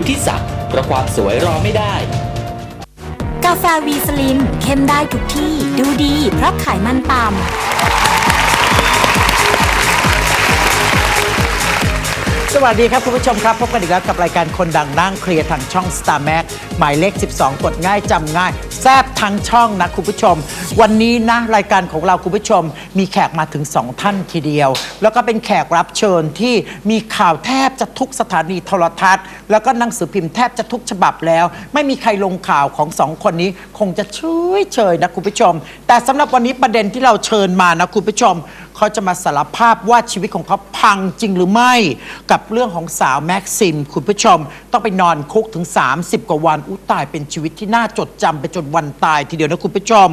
วุฒิศักดิ์เพราะความสวยรอไม่ได้ กาแฟวีสลินเข้มได้ทุกที่ดูดีเพราะไขมันต่ำ วัสดีครับคุณผู้ชมครับ พบกันอีกแล้วกับรายการคนดังนั่งเคลียร์ทางช่อง Star Max หมายเลข 12 กดง่ายจำง่าย แซบทั้งช่องนะคุณผู้ชม วันนี้นะรายการของเราคุณผู้ชม มีแขกมาถึง 2 ท่านทีเดียว แล้วก็เป็นแขกรับเชิญที่มีข่าวแทบจะทุกสถานีโทรทัศน์ แล้วก็หนังสือพิมพ์แทบจะทุกฉบับแล้ว ไม่มีใครลงข่าวของสองคนนี้คงจะเฉยเฉยนะคุณผู้ชม แต่สำหรับวันนี้ประเด็นที่เราเชิญมานะคุณผู้ชมเขาจะมาสารภาพว่าชีวิตของเขาพังจริงหรือไม่กับเรื่องของสาวแม็กซิม คุณผู้ชม ต้องไปนอนคุกถึง 30 กว่าวันอุยตายเป็นชีวิตที่น่าจดจำไปจนวันตายทีเดียวนะคุณผู้ชม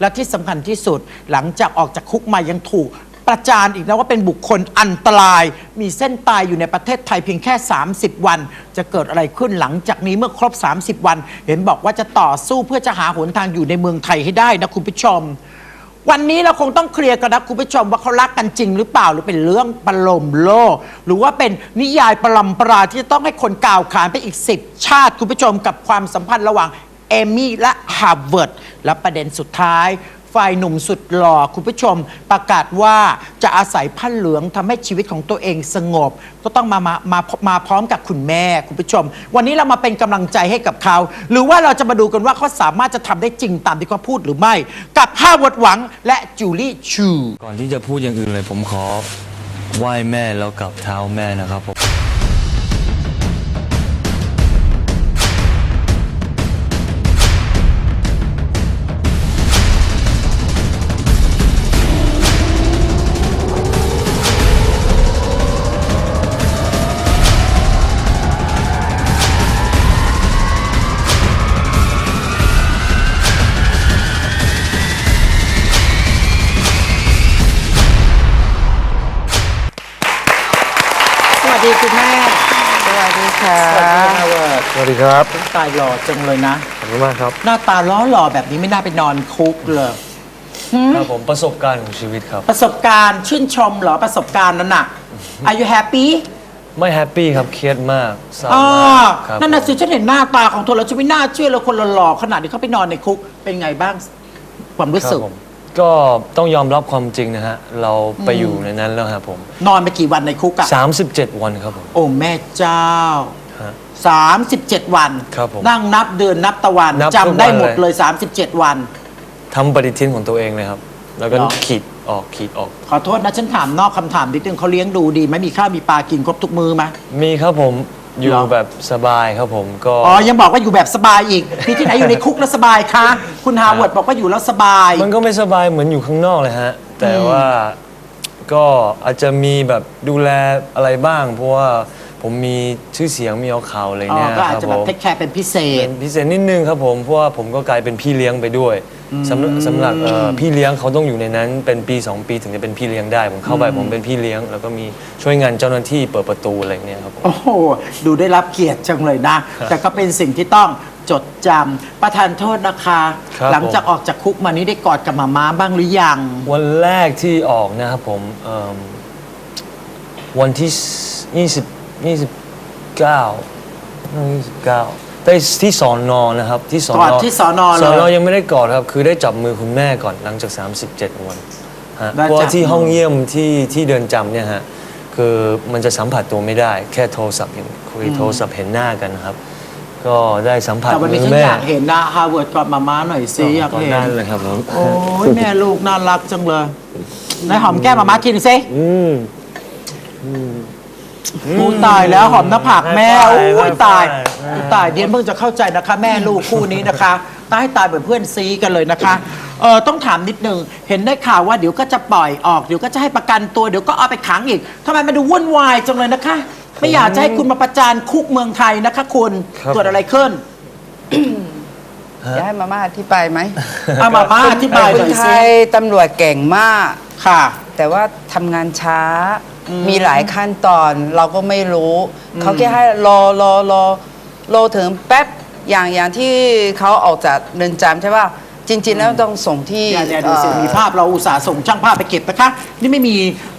และที่สำคัญที่สุดหลังจากออกจากคุกมายังถูกประจานอีกนะว่าเป็นบุคคลอันตราย มีเส้นตายอยู่ในประเทศไทยเพียงแค่ 30 วัน จะเกิดอะไรขึ้นหลังจากนี้เมื่อครบ 30 วัน เห็นบอกว่าจะต่อสู้เพื่อจะหาหนทางอยู่ในเมืองไทยให้ได้นะคุณผู้ชม วันนี้เราคงต้องเคลียร์กันนะคุณผู้ชมว่าเขารักกันจริงหรือเปล่าหรือเป็นเรื่องประโลมโลก หรือว่าเป็นนิยายประลำปราที่จะต้องให้คนกล่าวขานไปอีกสิบชาติคุณผู้ชมกับความสัมพันธ์ระหว่างเอมี่และฮาร์เวิร์ดและประเด็นสุดท้าย ฝ่ายหนุ่มสุดหล่อคุณผู้ชม ประกาศว่าจะอาศัยผ้าเหลืองทำให้ชีวิตของตัวเองสงบ ก็ต้องมามามามาพร้อมกับคุณแม่คุณผู้ชม วันนี้เรามาเป็นกำลังใจให้กับเขา หรือว่าเราจะมาดูกันว่าเขาสามารถจะทำได้จริงตามที่เขาพูดหรือไม่ กับฮาวเวิร์ดหวังและจูลี่ชู ก่อนที่จะพูดอย่างอื่นเลยผมขอไหว้แม่แล้วกับเท้าแม่นะครับผม ดสวัสดีครับตายหล่อจังเลยนะ ขอบคุณมากครับ หน้าตาล้อหล่อแบบนี้ไม่น่าไปนอนคุกเลยครับผมประสบการณ์ของชีวิตครับ ประสบการณ์ชื่นชมเหรอประสบการณ์นั้นน่ะ Are you happy ไม่แฮปปี้ครับเครียดมากเศร้าอ่ามากครับนั่นน่ะสิผมฉันเห็นหน้าตาของเธอแล้วฉันไม่น่าเชื่อเลยคนหล่อๆขนาดที่เขาไปนอนในคุกเป็นไงบ้างความรู้ครัสึบกผมก็ต้องยอมรับความจริงนะฮะ เราไปอยู่ในนั้นแล้วครับผม นอนไปกี่วันในคุกอะ37 วันครับผม โอ้แม่เจ้า ฮะ37 วัน ครับผมนั่งนับเดือนนับตะวันนับจำได้ทุกวันหมดเลยเลย37 วัน ทำปฏิทินของตัวเองเลยครับ แล้วก็เหรอ ขีดออกขีดออก ขอโทษนะฉันถามนอกคำถามนิดนึงเขาเลี้ยงดูดีไหมมีข้าวมีปลากินครบทุกมื้อไหม มีครับผมอยู่เหรอ แบบสบายครับผมก็ อ๋อ ยังบอกว่าอยู่แบบสบายอีกมีที่ไหนอยู่ในคุกแล้วสบายคะ คุณฮาวเวิร์ดบอกว่าอยู่แล้วสบาย มันก็ไม่สบายเหมือนอยู่ข้างนอกเลยฮะ แต่ว่าก็อาจจะมีแบบดูแลอะไรบ้าง เพราะว่า ผมมีชื่อเสียงมีเอาข่าวอะไรอ๋อเนี่ยก็อาจครับจะผแบบมเทคแคร์เป็นพิเศษเป็นพิเศษนิดนึงครับผมเพราะว่าผมก็กลายเป็นพี่เลี้ยงไปด้วยสำหรับสำหรับเอ่อพี่เลี้ยงเขาต้องอยู่ในนั้นเป็นปี 2 ปีถึงจะเป็นพี่เลี้ยงได้ ผมเข้าไปผมเป็นพี่เลี้ยง แล้วก็มีช่วยงานเจ้าหน้าที่เปิดประตูอะไรเนี่ยครับผม โอ้โห ดูได้รับเกียรติจังเลยนะ แต่ก็เป็นสิ่งที่ต้องจดจำประทานโทษนะคะ ครับ หลังจากออกจากคุกมานี้ได้กอดกับหมาม้าบ้างหรือยัง วันแรกที่ออกนะครับผมเอิ่มวันที่ 20 29น่า29ได้ที่สอนอนะครับ ที่สอนกอดที่สอนอเลยสอนอยังไม่ได้กอดครับ คือได้จับมือคุณแม่ก่อนหลังจาก 37 วันฮะได้เพราะว่าจับที่มือห้องเยี่ยมที่ที่เดินจำเนี่ยฮะคือมันจะสัมผัสตัวไม่ได้ แค่โทรศัพท์เห็นคุยโทรศัพท์เห็นหน้ากันนะครับ ก็ได้สัมผัสแต่วันนี้มืฉัอนแม่อยากเห็นนะฮาวเวิร์ดกอดหมาม้าหน่อยสิอยากก่อนเห็นหน้าเลยครับผมโอ้ยแม่ลูกน่ารักจังเลยไหนหอมแก้มหมาม้ากินสิอืม กูตายแล้วหอมหน้าผากแม่ไม่โอ้ไม่ยตายไม่กูตายเดียนเพิ่งจะเข้าใจนะคะ แม่ลูกคู่นี้นะคะตายตายเหมือนเพื่อนซีกันเลยนะคะเออต้องถามนิดนึงเห็นได้ข่าวว่าเดี๋ยวก็จะปล่อยออกเดี๋ยวก็จะให้ประกันตัวเดี๋ยวก็เอาไปขังอีกทำไมมันดูวุ่นวายจังเลยนะคะ ไม่อยากจะให้คุณมาประจานคุกเมืองไทยนะคะ คุณครับ เกิดอะไรขึ้นจะให้มาม่าอธิบายไหมเอามาม่าอธิบายหคน่อนยไทสิยตำรวจเก่งมาก ค่ะ แต่ว่าทำงานช้า มีหลายขั้นตอนเราก็ไม่รู้ เขาแค่ให้รอรอรอรอถึงแป๊บอย่างอย่างที่เขาออกจากเรือนจำใช่ป่ะจริง ๆ แล้วต้องส่งที่เนี่ยเนี่ยดูสิเอ่อมีภาพเราอุตส่าห์ส่งช่างภาพไปเก็บนะคะ นี่ไม่มี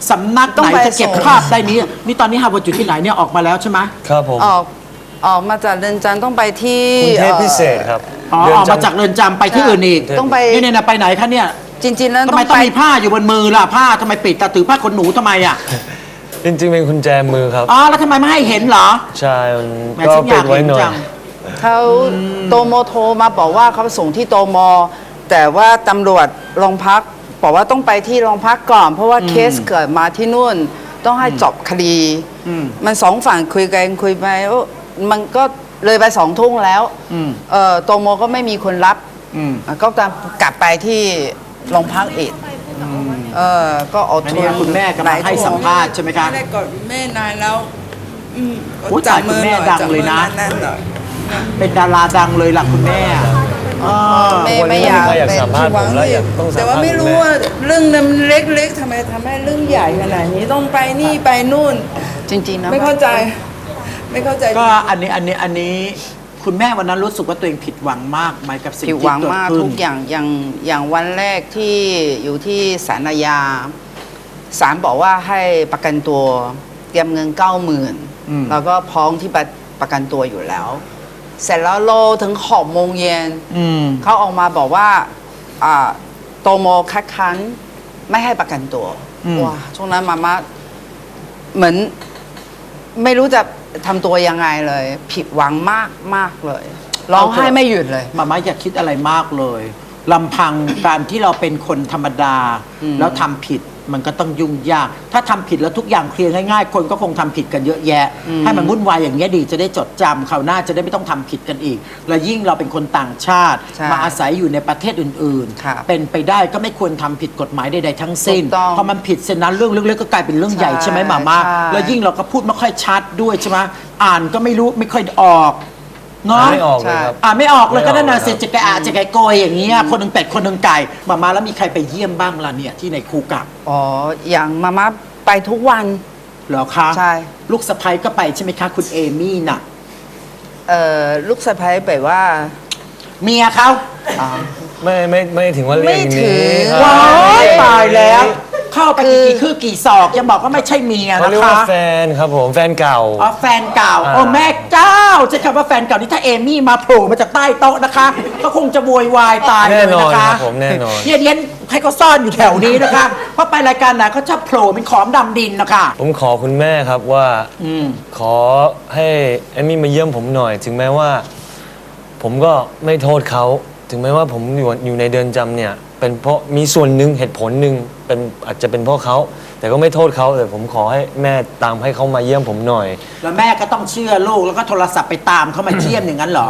สำนักต้องไหนไปจะเก็บส่งภาพได้นี้นี่ตอนนี้ฮาวเวิร์ดอยู่ที่ไหนเนี่ยออกมาแล้วใช่ไหมครับผมออกออกมาจากเรือนจำต้องไปที่กรุงเทพอ่อพิเศษครับอ๋อเรืนออกมาจำจากเรือนจำไปที่อื่นอีก ต้องไป นี่เนี่ยนะไปไหนคะเนี่ย จริง ๆ แล้วทำต้ไมองต้อไปงมีผ้าอยู่บนมือล่ะผ้าทำไมปิดตาถือผ้าขนหนูทำไมอะจริงๆเป็นกุญแจมือครับ อ๋อแล้วทำไมไม่ให้เห็นเหรอใช่มันแหมก็ฉันอปิยาดกไว้เห็นหน่อยจัง เขาโตโมโทรมาบอกว่าเขาส่งที่โตโมแต่ว่าตำรวจโรงพักบอกว่าต้องไปที่โรงพักก่อน เพราะว่าเคสเกิดมาที่นู่น ต้องให้จบคดี อืมมันสองฝั่งคุยกันคุยไปโอ้มันก็เลยไปสองทุ่งแล้วอืม เออโตโมก็ไม่มีคนรับอืม ก็ตามกลับไปที่ โรงพักอีกเออก็อดอันทนี้นคุณแม่กำลังให้สัมภาษณ์ใช่ไหมคะไม่ได้กอดแม่นานแล้วอืมโอ้ยตายคุณแม่ดังเลยนะจับมือหอยจับมือหน่อย เป็นดาราดังเลยล่ะคุณแม่อ๋อไม่วันไม่นี้อยากไม่ค่อยอยากเป็นสัมภาษณ์ผมแล้วอยากต้องสัมแต่ภาว่าษณ์ไม่คุณรู้แม่ว่าเรื่องนั้นเล็กๆทำไมทำให้เรื่องใหญ่ขนาดนี้ต้องไปนี่ไปนู่น จริงๆนะ ไม่เข้าใจ ไม่เข้าใจ ก็อันนี้อันนี้อันนี้ คุณแม่วันนั้นรู้สึกว่าตัวเองผิดหวังมากไหมกับสิ่งผิดที่หวังเกิดมากขึ้นทุกอย่างอย่างอย่างวันแรกที่อยู่ที่สารยาศาลบอกว่าให้ประกันตัวเตรียมเงินเก้าหมื่นอืมแล้วก็พร้อมที่ประประกันตัวอยู่แล้ว เสร็จแล้วโลถึงหกโมงเย็นอืมเขาออกมาบอกว่าอ่าโตโมคัดค้านไม่ให้ประกันตัวอืมว้าช่วงนั้นมาม่าเหมือนไม่รู้จะ ทำตัวยังไงเลย ผิดหวังมากมากเลย ร้องไห้ไม่หยุดเลย มาม่าอย่าคิดอะไรมากเลยลำพังการที่เราเป็นคนธรรมดาอืมแล้วทำผิด มันก็ต้องยุ่งยาก ถ้าทำผิดแล้วทุกอย่างเคลียร์ง่ายๆ คนก็คงทำผิดกันเยอะแยะ ให้มันวุ่นวายอย่างเงี้ยดีจะได้จดจำคราวหน้าจะได้ไม่ต้องทำผิดกันอีก และยิ่งเราเป็นคนต่างชาติ ใช่มาอาศัยอยู่ในประเทศอื่นครับๆเป็นไปได้ก็ไม่ควรทำผิดกฎหมายใดๆทั้งสิ้นถูกต้องพอมันผิดเสร็จนั้นเรื่องเล็กๆก็กลายเป็นเรื่องใหญ่ใช่ใช่ไหมหมาม่าใช่ แล้วยิ่งเราก็พูดไม่ค่อยชัดด้วยใช่ไหมอ่านก็ไม่รู้ไม่ค่อยออก เนาะไม่ออกเลยครับอ่าไม่ออกเลยก็นั่นน่ะไม่ออกสิจะแกอาจะแกโกยอย่างเงี้ยคนหนึ่งเป็ดคนหนึ่งไก่มามาแล้วมีใครไปเยี่ยมบ้างล่ะเนี่ยที่ในคูกักอ๋อ อย่างมาม่าไปทุกวัน เหรอคะใช่ ลูกสะพ้ยก็ไปใช่ไหมคะคุณเอมี่น่ะ เอ่อ ลูกสะพ้ายแบบว่า เมียเขาอ๋อไม่ไม่ไม่ถึงว่าเรียกไม่ถึงนี้ครับ ว้ายตายแล้ว เข้าไปคือกี่คือกี่ศอกยังบอกว่าไม่ใช่เมียเขานะเรียกคะว่าแฟนครับผมแฟนเก่า อ๋อแฟนเก่าอ่าโอ้แม่เจ้าใช้คำว่าแฟนเก่านี่ถ้าเอมี่มาโผล่มาจากใต้โต๊ะนะคะ ก็คงจะโวยวายตายเลยนะคะแน่นอนครับผมแน่นอน เนี่ยเดียนให้เขาซ่อนอยู่แถวนี้นะคะ เพราะไปรายการไหนเขาจะโผล่เป็นของดำดินนะคะ ผมขอคุณแม่ครับว่าอืม ขอให้เอมมี่มาเยี่ยมผมหน่อย ถึงแม้ว่า ผมก็ไม่โทษเขา ถึงแม้ว่าผมอยู่อยู่ในเดือนจำเนี่ย เป็นเพราะมีส่วนหนึ่งเหตุผลหนึ่งเป็นอาจจะเป็นเพราะเขา แต่ก็ไม่โทษเขาแต่ผมขอให้แม่ตามให้เขามาเยี่ยมผมหน่อยแล้วแม่ก็ต้องเชื่อลูกแล้วก็โทรศัพท์ไปตามเขามาเยี่ยมอย่างนั้นเหรอ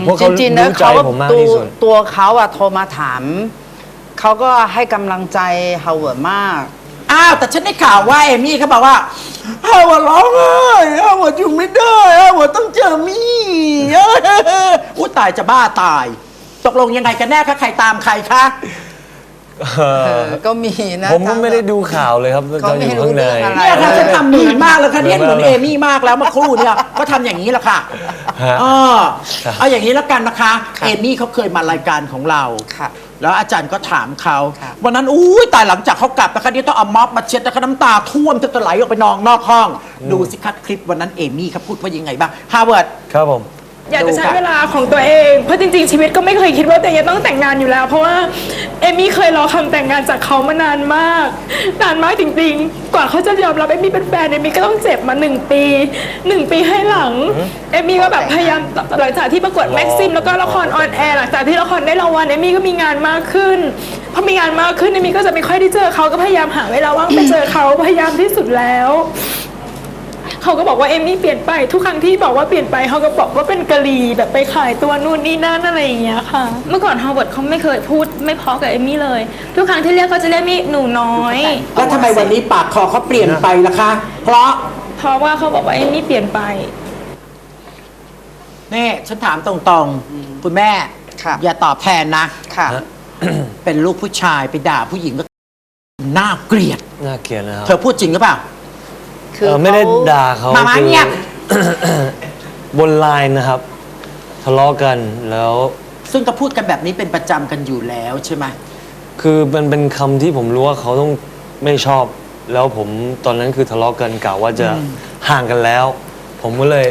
เพราะจเขาริงๆนะรู้ใจเขาผมมากตัวที่สุด ตัวเขาอะโทรมาถาม เขาก็ให้กำลังใจฮาวเวิร์ดมาก อ้าว แต่ฉันได้ข่าวว่าเอมี่เขาบอกว่าฮาวาร้องไห้ฮาวาอยู่ไม่ได้ฮาวาต้องเจอมี่อุ้ยตายจะบ้าตาย ตกลงยังไงกันแน่คะใครตามใครคะ เอ่อเออก็มีนะผมก็ไม่ได้ดูข่าวเลยครับเขาตอนไม่อยู่รู้ข้างในเรื่องอะไร เนี่ยค่ะฉันทำเหมือนมากเลยค่ะเนี่ยไม่เหมือนไม่เอมี่มากแล้วเมื่อครู่เนี่ย ก็ทำอย่างนี้แหละค่ะฮะ เออเอาอย่างนี้แล้วกันนะคะ เอมี่เขาเคยมารายการของเรา ค่ะ แล้วอาจารย์ก็ถามเขาครับวันนั้นอุ้ยตายหลังจากเขากลับนะคะเนี่ยต้องเอาม็อบมาเช็ดนะคะน้ำตาท่วมจะไหลออกไปนองนอกห้อง ดูสิคะคลิปวันนั้นเอมี่เขาพูดว่ายังไงบ้างฮาร์วาร์ด ครับผม อยากจะใช้ดูค่ะเวลาของตัวเอง เพราะจริงๆ ชีวิตก็ไม่เคยคิดว่าตัวเองจะต้องแต่งงานอยู่แล้ว เพราะว่าเอมี่เคยรอคำแต่งงานจากเขามานานมาก นานมากจริงๆ กว่าเขาจะยอมรับเอมี่เป็นแฟนเอมี่ก็ต้องเจ็บมาหนึ่งปีหนึ่งปีให้หลังเอมี่ก็แบบพยายามหลังจากที่ประกวดรอแม็กซิมแล้วก็ละครออนแอร์หลังจากที่ละครได้รางวัลเอมี่ก็มีงานมากขึ้นพอมีงานมากขึ้นเอมี่ก็จะไม่ค่อยได้เจอเขาก็พยายามหาเวลาว่างไปเจอเขาพยายามที่สุดแล้ว เขาก็บอกว่าเอมมี่เปลี่ยนไปทุกครั้งที่บอกว่าเปลี่ยนไปเขาก็บอกว่าเป็นกะลีแบบไปขายตัวนู่นนี่นั่นอะไรอย่างเงี้ยค่ะ เมื่อก่อนฮาวเวิร์ดเขาไม่เคยพูดไม่เพอกับเอมมี่เลย ทุกครั้งที่เรียกเขาจะเรียกมี่หนูน้อย แล้วทำไมวันนี้ปากคอเขาเปลี่ยนไปล่ะคะ เพราะเพราะว่าเขาบอกว่าเอมมี่เปลี่ยนไป นี่ฉันถามตรงๆ คุณแม่ ค่ะ อย่าตอบแทนนะ ค่ะ เป็นลูกผู้ชายไปด่าผู้หญิงก็น่าเกลียด น่าเกลียดนะครับ เธอพูดจริงหรือเปล่า คือเอ่อไม่ได้ด่าเขามามาคือ เงียบ บนไลน์นะครับ ทะเลาะกันแล้วซึ่งก็พูดกันแบบนี้เป็นประจำกันอยู่แล้วใช่ไหมคือมันเป็นคำที่ผมรู้ว่าเขาต้องไม่ชอบ แล้วผมตอนนั้นคือทะเลาะกันกล่าวว่าจะห่างกันแล้ว ผมก็เลย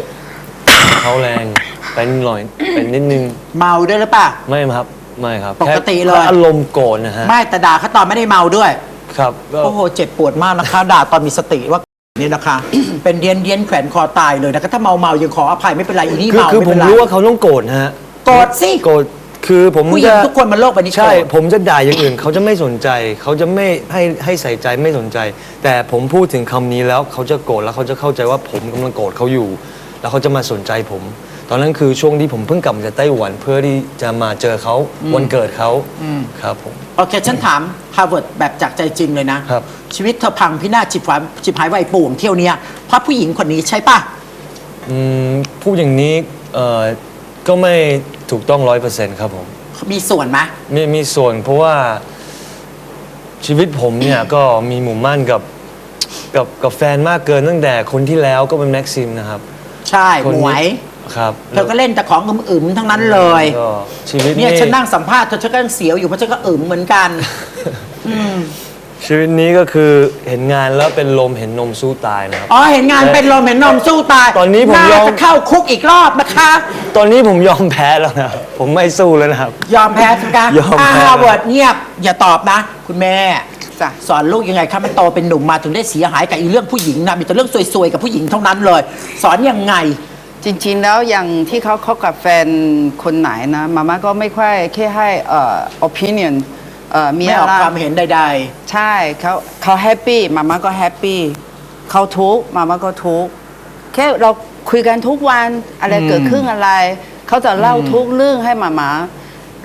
เขาแรงไปนิดหน่อยไปนิดนึงเมาด้วยหรือเปล่า ไม่ครับไม่ครับปกติเลย แค่อารมณ์โกรธนะฮะไม่แต่ด่าเขาตอนไม่ได้เมาด้วย ครับก็ โอ้โห เจ็บปวดมากนะคะ ด่าตอนมีสติว่า นี่นะคะ เป็นเดียนเดียนแขวนคอตายเลยนะคะถ้าเมาเมายังขออภัยไม่เป็นไรอีนี่คือเมาคือไม่ผเป็มนไรรู้ว่าเขาต้องโกรธนะฮะโกรธสิโกรธคือผมผู้หญิงจะทุกคนบนโลกใบนี้ใช่ โกรธผมจะด่าอย่างอื่น เขาจะไม่สนใจ เขาจะไม่ให้ให้ใส่ใจไม่สนใจ แต่ผมพูดถึงคำนี้แล้วเขาจะโกรธแล้วเขาจะเข้าใจว่าผมกำลังโกรธเขาอยู่ แล้วเขาจะมาสนใจผม ตอนนั้นคือช่วงที่ผมเพิ่งกลับมาจากไต้หวัน เพื่อที่จะมาเจอเขาวันเกิดเขาครับผม โอเคฉันถามฮาร์วาร์ดแบบจากใจจริงเลยนะครับ ชีวิตเธอพังพินาศจิบหายจิบหายไวายป่วงเที่ยวเนี้ยเพราะผู้หญิงคนนี้ใช่ปะอืมพูดอย่างนี้เอ่อก็ไม่ถูกต้องร้อยเปอร์เซ็นต์ครับผมมีส่วนไหมมีมีส่วนเพราะว่าชีวิตผมเนี่ย ก็มีหมู่มั่นกับกับกับแฟนมากเกินตั้งแต่คนที่แล้วก็เป็นแม็กซิมนะครับใช่คนหมนี้วย ครับเธอก็เล่นแต่ของอึมๆทั้งนั้นเลย ก็ชีวิตเนี่ยฉันนั่งสัมภาษณ์เธอฉันก็ยังเสียวอยู่เพราะฉันก็อึมเหมือนกัน ชีวิตนี้ก็คือเห็นงานแล้วเป็นลมเห็นนมสู้ตายนะครับ อ๋อเห็นงานเป็นลมเห็นนมสู้ตายตอนนี้ผมยอมาจะเข้าคุกอีกรอบนะคะ ตอนนี้ผมยอมแพ้แล้วนะผมไม่สู้แล้วนะครับ ยอมแพ้ใช่ไหมคะยอมแพ้ ฮาร์วาร์ดเงียบอย่าตอบนะ คุณแม่จ้ะสอนลูกยังไงคะมันโตเป็นหนุ่มมาถึงได้เสียหายกับอีเรื่องผู้หญิงนะมีแต่เรื่องซวยๆกับผู้หญิงเท่านั้นเลย สอนยังไง จริงๆ แล้วอย่างที่เขาคบกับแฟนคนไหนนะมาม่าก็ไม่ค่อยแค่ให้เอ่อ opinion เอ่อมีไม่ออะอกไรความเห็นใด ใช่เขาเขาแฮปปี้มาม่าก็แฮปปี้เขาทุกข์มาม่าก็ทุกข์แค่เราคุยกันทุกวันอะไรเกิดขึ้นอะไร เขาจะเล่าทุกเรื่องให้มาม่า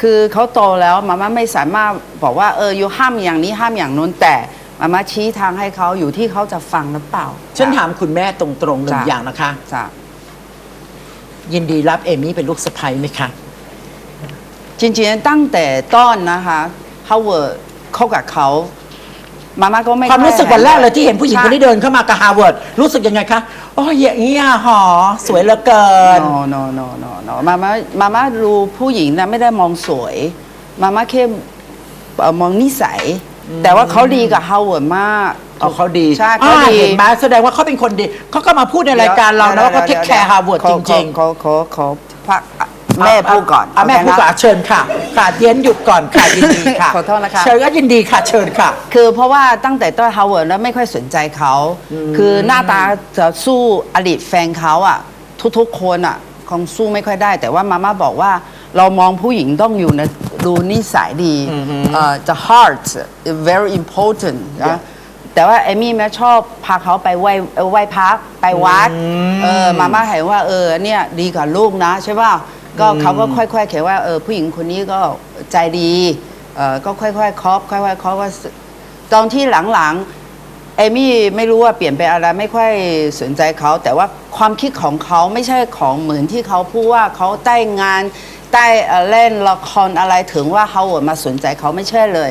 คือเขาโตแล้วมาม่าไม่สามารถบอกว่าเอออยู่ห้ามอย่างนี้ห้ามอย่างนู้นแต่มาม่าชี้ทางให้เขาอยู่ที่เขาจะฟังหรือเปล่า ๆ ฉันถามคุณแม่ตรงๆหนึ่งจ้ะ อย่างนะคะ จ้ะยินดีรับเอมี่เป็นลูกสะใภ้ไหมคะ จริงๆตั้งแต่ต้นนะคะ ฮาวเวิร์ดเข้ากับเขามาม่าก็ไม่ความรู้สึกวันแรกเลยที่เห็นผู้หญิงคนนี้ใช่เดินเข้ามากับฮาร์วาร์ดรู้สึกยังไงคะโอ้ยอย่างนี้อะหอสวยเหลือเกิน no no no no no มาม่ามาม่ารู้ผู้หญิงนะไม่ได้มองสวย มาม่าแค่เอ่อมองนิสัย แต่ว่าเขาดีกับฮาวเวิร์ดมาก เอาเขาดีใช่อ่าเขาดี เห็นไหมแสดงว่าเขาเป็นคนดีเขาก็มาพูดในรายการเรานะว่าเขาเทคแคร์ฮาร์วาร์ดจริงๆ เขาเขาเขาพักแม่พูดก่อนอะแม่โเคพูดนะก่อนอะเชิญค่ะ ค่ะเย็นหยุดก่อนค่ะยินดีค่ะขอโทษนะคะ เชิญก็ยินดีค่ะเชิญค่ะ คือเพราะว่าตั้งแต่ต้นฮาวเวิร์ดแล้วไม่ค่อยสนใจเขา คือหน้าตาจะสู้อดีตแฟนเขาอะ ทุกๆคนอะคงสู้ไม่ค่อยได้ แต่ว่ามาม่าบอกว่าเรามองผู้หญิงต้องอยู่ในดูนิสัยดีเอ่อ the heart is very important นะแต่ว่าเอมี่แม่ชอบพาเขาไปไหว้เอ่อไหว้พักไปวัดเออมาม่าเห็นว่าเออเนี่ยดีกับลูกนะใช่ป่ะ ก็เขาก็ค่อยๆเขียนว่าเออผู้หญิงคนนี้ก็ใจดีเออก็ค่อยๆคบค่อยๆคบว่าตอนที่หลังๆเอมี่ไม่รู้ว่าเปลี่ยนไปอะไรไม่ค่อยสนใจเขาแต่ว่าความคิดของเขาไม่ใช่ของเหมือนที่เขาพูดว่าเขาใต้งานใต้เอ่อเล่นละครอะไรถึงว่าเขามาสนใจเขาไม่ใช่เลย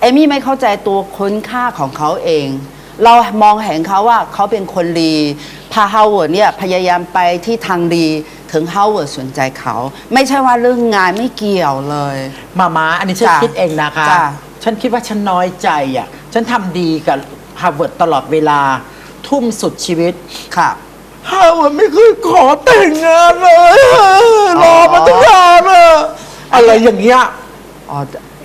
เอมี่ไม่เข้าใจตัวคุณค่าของเขาเอง เรามองเห็นเขาว่าเขาเป็นคนดีพาฮาวเวิร์ดเนี่ยพยายามไปที่ทางดี ถึงฮาวเวิร์ดสนใจเขา ไม่ใช่ว่าเรื่องงานไม่เกี่ยวเลย มามาอันนี้ฉันจ้ะคิดเองนะคะ จ้ะฉันคิดว่าฉันน้อยใจอะ ฉันทำดีกับฮาร์วาร์ดตลอดเวลา ทุ่มสุดชีวิตค่ะ ฮาร์วาร์ดไม่เคยขอแต่งงานเลยรอมาตั้งนานอะอะไรอย่างเงี้ย อ๋อ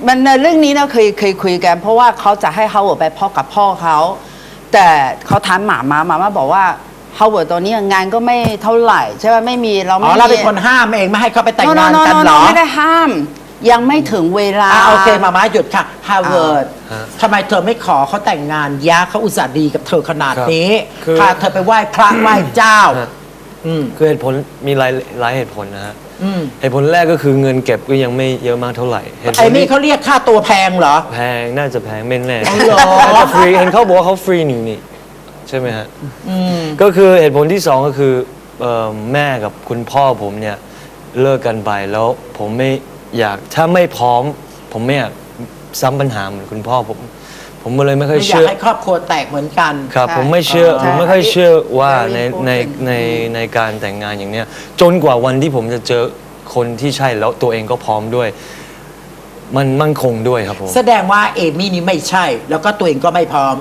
มันในเรื่องนี้นะเคยเคยคุยกัน เพราะว่าเขาจะให้ฮาวเวิร์ดไปพ่อกับพ่อเขา แต่เขาถามหมามาหมามาบอกว่า ฮาวเวิร์ดตอนนี้งานก็ไม่เท่าไหร่ใช่ไหมไม่มีเราอ๋ไม่อมีเราเป็นคนห้ามเองไม่ให้เขาไปแต่งงานกันเหรอ ไม่ได้ห้าม ยังไม่ถึงเวลา อะโอเคมามาหยุดค่ะฮาร์วาร์ดฮะทำไมเธอไม่ขอเขาแต่งงานยะเขาอุตส่าห์ดีกับเธอขนาดนี้คือ พาเธอไปไหว้พระไหว้เจ้า ฮะอืมคือเหตุผลมีหลายหลายเหตุผลนะฮะอืมเหตุผลแรกก็คือเงินเก็บก็ยังไม่เยอะมากเท่าไหร่เหตุผลไอ้นี่ที่เขาเรียกค่าตัวแพงเหรอ แพงน่าจะแพงไม่แน่อ๋อเหรอ น่าจะฟรีเห็นเขาบอกว่าเขาฟรีนี่นี่ ใช่ไหมฮะอืมก็คือเหตุผลที่สองก็คือเอ่อแม่กับคุณพ่อผมเนี่ยเลิกกันไปแล้วผมไม่อยากถ้าไม่พร้อม ผมไม่อยากซ้ำปัญหาเหมือนคุณพ่อผม ผมก็เลยไม่ค่อยไม่อยากเชื่อให้ครอบครัวแตกเหมือนกันครับใช่ผมไม่เชื่อใช่ผมไม่ค่อยเชื่อว่า Very ใน important ในในในการแต่งงานอย่างเนี้ยจนกว่าวันที่ผมจะเจอคนที่ใช่แล้วตัวเองก็พร้อมด้วย มันมั่นคงด้วยครับผมแสดงว่าเอมี่นี่ไม่ใช่ แล้วก็ตัวเองก็ไม่พร้อม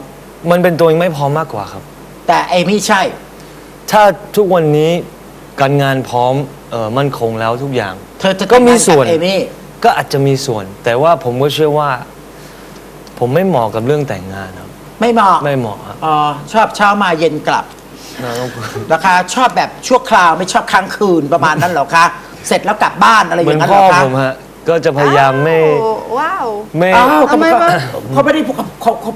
มันเป็นตัวเองไม่พร้อมมากกว่าครับ แต่เอมี่ใช่ ถ้าทุกวันนี้การงานพร้อมเออมั่นคงแล้วทุกอย่าง เธอจะก็มีแต่งงาส่วนกับเอมี่ก็อาจจะมีส่วน แต่ว่าผมก็เชื่อว่า ผมไม่เหมาะกับเรื่องแต่งงานครับ ไม่เหมาะไม่เหมาะครับอ๋อชอบเช้ามาเย็นกลับน่าต้องนะคะ ชอบแบบชั่วคราวไม่ชอบค้างคืนประมาณนั้นเหรอคะเสร็จแล้วกลับบ้านอะไรอเหมือนย่างนั้นพ่เหอรอคะ ผมฮะก็จะพยายามไม่อ้าวว้าว ไม่ อ้าวเขาทำไมเขาวะเขาไม่ได้พูดเขาเขา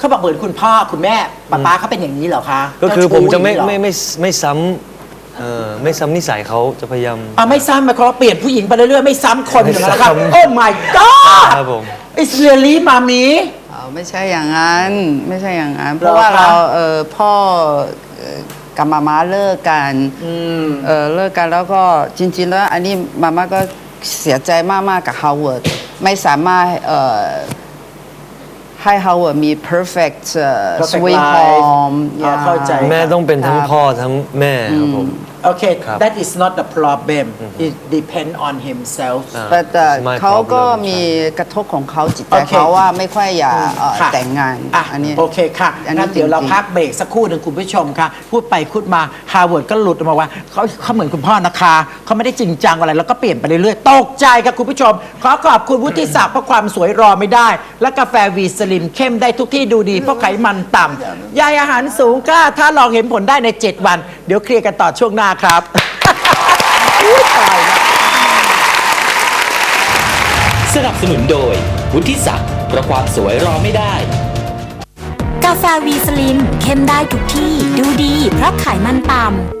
เขาเขาบอกเหมือนคุณพ่อคุณแม่ป้าป้าเขาเป็นอย่างนี้เหรอคะก็คือผมจะไม่เจ้าชู้ไม่อย่างนี้เหรอไม่ไม่ซ้ำเออไม่ซ้ำนิสัยเขาจะพยายาม อ่าไม่ซ้ำหมายความว่าเปลี่ยนผู้หญิงไปเรื่อยๆไม่ซ้ำคนอย่างนั้นเหรอครับไม่ซ้ำ โอ้ my god ครับผม it's really มามีอ๋อไม่ใช่อย่างนั้น ไม่ใช่อย่างนั้น เพเหรอราะว่าคะเราเออพ่อเอ่อกับมาม่าเลิกกันเออเลิกกันแล้วก็จริง ๆ แล้วอันนี้มาม่าก็เสียใจมาก ๆ กับฮาวเวิร์ดไม่สามารถเอ่อ ให้ฮาวเวิร์ดมี perfect เอ่อ Perfect sweet life home อ๋อเข้าใจ แม่ต้องเป็นทั้งพ่อทั้งแม่ครับผม โอเคครับ that is not the problem it depend on himself อ่า แต่แต่ It's my เขาก็ problem มีกระทบของเขาจิตใจโอเค เขาว่าไม่ค่อยอยากเอ่อค่ะแต่งงานอะอันนี้ โอเคค่ะอันนี้งั้นเดี๋ยวเราจริงๆพักเบรกสักครู่หนึ่งคุณผู้ชมค่ะ พูดไปพูดมาฮาร์วาร์ดก็หลุดออกมาว่าเขาเขาเหมือนคุณพ่อนะคะเขาไม่ได้จริงจังอะไร แล้วก็เปลี่ยนไปเรื่อยๆ ตกใจค่ะคุณผู้ชม ขอขอบคุณวุฒิศักดิ์เพราะความสวยรอไม่ได้ และกาแฟวีสลิมเข้มได้ทุกที่ดูดี เพราะไขมันต่ำใยอาหารสูงกล้าถ้าลองเห็นผลได้ใน 7 วัน เดี๋ยวเคลียร์กันต่อช่วงหน้าครับอุ๊ยตายแล้วสนับสนุนโดย วุฒิศักดิ์เพราะความสวยรอไม่ได้ กาแฟวีสลินเข้มได้ทุกที่ดูดีเพราะไขมันต่ำ